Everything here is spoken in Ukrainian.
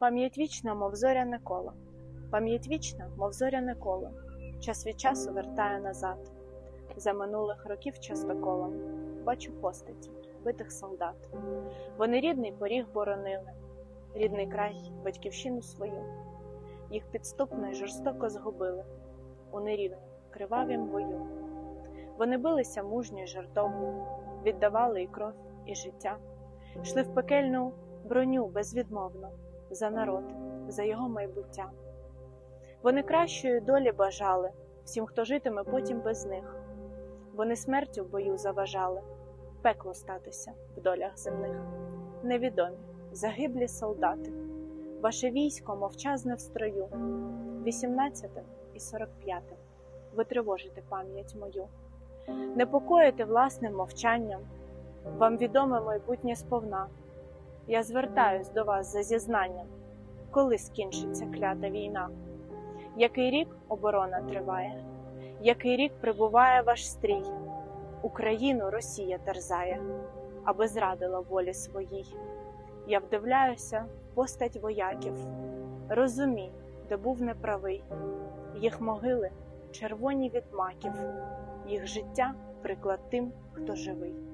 Пам'ять вічна, мов зоряне коло, пам'ять вічна, мов зоряне коло, час від часу вертає назад. За минулих років частоколом бачу постаті битих солдат. Вони рідний поріг боронили, рідний край, батьківщину свою. Їх підступно й жорстоко згубили у нерівнім, кривавім бою. Вони билися мужньо й жартовно, віддавали і кров, і життя, йшли в пекельну броню безвідмовно за народ, за його майбуття. Вони кращої долі бажали всім, хто житиме потім без них. Вони смертю в бою заважали, пекло статися в долях земних. Невідомі, загиблі солдати, ваше військо мовчазне в строю, 18 і 45 ви тривожите пам'ять мою, непокоїте власним мовчанням, вам відоме майбутнє сповна. Я звертаюсь до вас за зізнанням, коли скінчиться клята війна, який рік оборона триває, який рік прибуває ваш стрій, Україну Росія терзає, аби зрадила волі своїй. Я вдивляюся постать вояків, розумій, де був неправий, їх могили червоні від маків, їх життя приклад тим, хто живий.